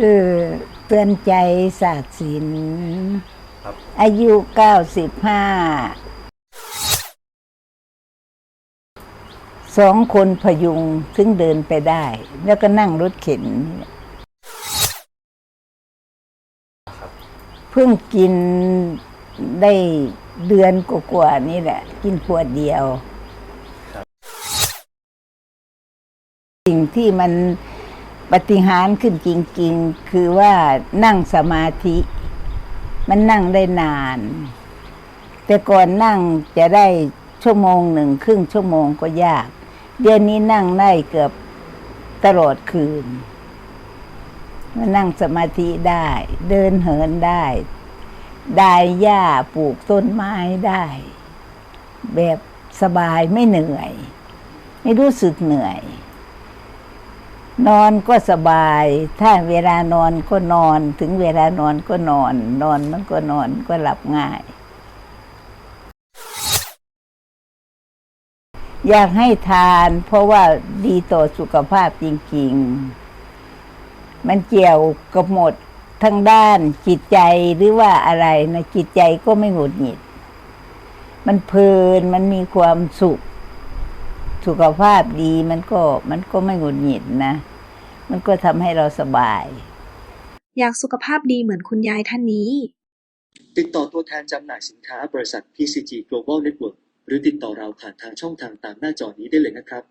เออเตือนใจศาสตร์ศิลป์ครับ อายุเก้าสิบห้าสองคนพยุงถึงเดินไปได้ แล้วก็นั่งรถเข็นนี่แหละเพิ่งกินได้เดือนกว่าๆนี่แหละ กินขวดเดียว สิ่งที่มัน ปฏิหารขึ้นจริง ๆ คือว่านั่งสมาธิ มันนั่งได้นาน แต่ก่อนนั่งจะได้ชั่วโมงหนึ่งครึ่งชั่วโมงก็ยาก เดี๋ยวนี้นั่งได้เกือบตลอดคืนมานั่งสมาธิได้ เดินเหินได้ ได้หญ้าปลูกต้นไม้ได้ แบบสบายไม่เหนื่อย ไม่รู้สึกเหนื่อย นอนก็สบาย ถ้าเวลานอนก็นอน ถึงเวลานอนก็นอน นอนมันก็นอนก็หลับง่าย อยากให้ทานเพราะว่าดีต่อสุขภาพจริง ๆ มันเกี่ยวกับหมดทั้งด้านจิตใจหรือว่าอะไรนะจิตใจก็ไม่หงุดหงิด มันเพลินมันมีความสุข สุขภาพดีมันก็มันก็ไม่หงุดหงิดนะ มันก็ทำให้เราสบาย อยากสุขภาพดีเหมือนคุณยายท่านนี้ ติดต่อตัวแทนจำหน่ายสินค้าบริษัท PCG Global Network หรือติดต่อเราผ่านทางช่องทางตามหน้าจอนี้ได้เลยนะครับ